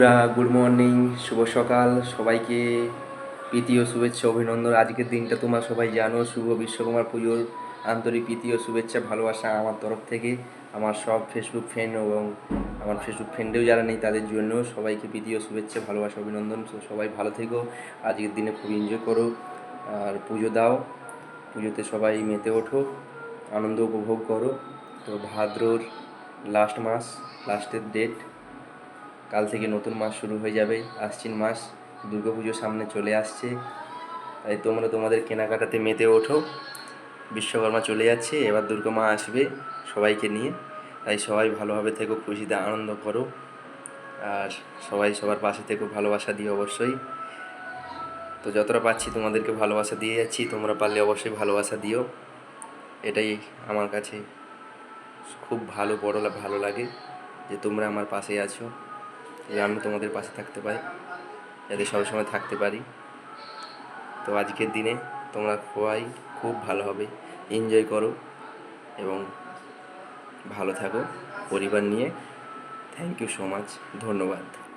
বন্ধুরা good morning শুভ সকাল। সবাইকে প্রীতি শুভেচ্ছা, অভিনন্দন। আজকের দিনটা তোমরা সবাই জানো, শুভ বিশ্বকর্মা পুজোর আন্তরিক প্রীতি ও শুভেচ্ছা, ভালোবাসা আমার তরফ থেকে। আমার সব ফেসবুক ফ্রেন্ড এবং আমার ফেসবুক ফ্রেন্ডেও যারা নেই, তাদের জন্য সবাইকে প্রীতি ও শুভেচ্ছা, ভালোবাসা, অভিনন্দন। সবাই ভালো থেকো, আজকের দিনে খুব এনজয় করো। আর পুজো দাও, পুজোতে সবাই মেতে ওঠো, আনন্দ উপভোগ করো। তো ভাদ্রর লাস্ট মাস লাস্টের ডেট কাল থেকে নতুন মাস শুরু হয়ে যাবে। আশ্বিন মাস, দুর্গাপুজো সামনে চলে আসছে। তাই তোমরা তোমাদের কেনাকাটাতে মেতে ওঠো। বিশ্বকর্মা চলে যাচ্ছে, এবার দুর্গা মা আসবে সবাইকে নিয়ে। তাই সবাই ভালোভাবে থেকো, খুশিতে আনন্দ করো। আর সবাই সবার পাশে থেকো, ভালোবাসা দিও অবশ্যই। তো যতটা পাচ্ছি তোমাদেরকে ভালোবাসা দিয়ে যাচ্ছি, তোমরা পারলে অবশ্যই ভালোবাসা দিও। এটাই আমার কাছে খুব ভালো, বড় ভালো লাগে যে তোমরা আমার পাশে আছো। যে আমি তোমাদের পাশে থাকতে পারি। যাতে সবসময় থাকতে পারি। তো আজকের দিনে তোমরা খোয়াই খুব ভালো হবে। এনজয় করো এবং ভালো থাকো। পরিবার নিয়ে। থ্যাংক ইউ সো মাচ ধন্যবাদ।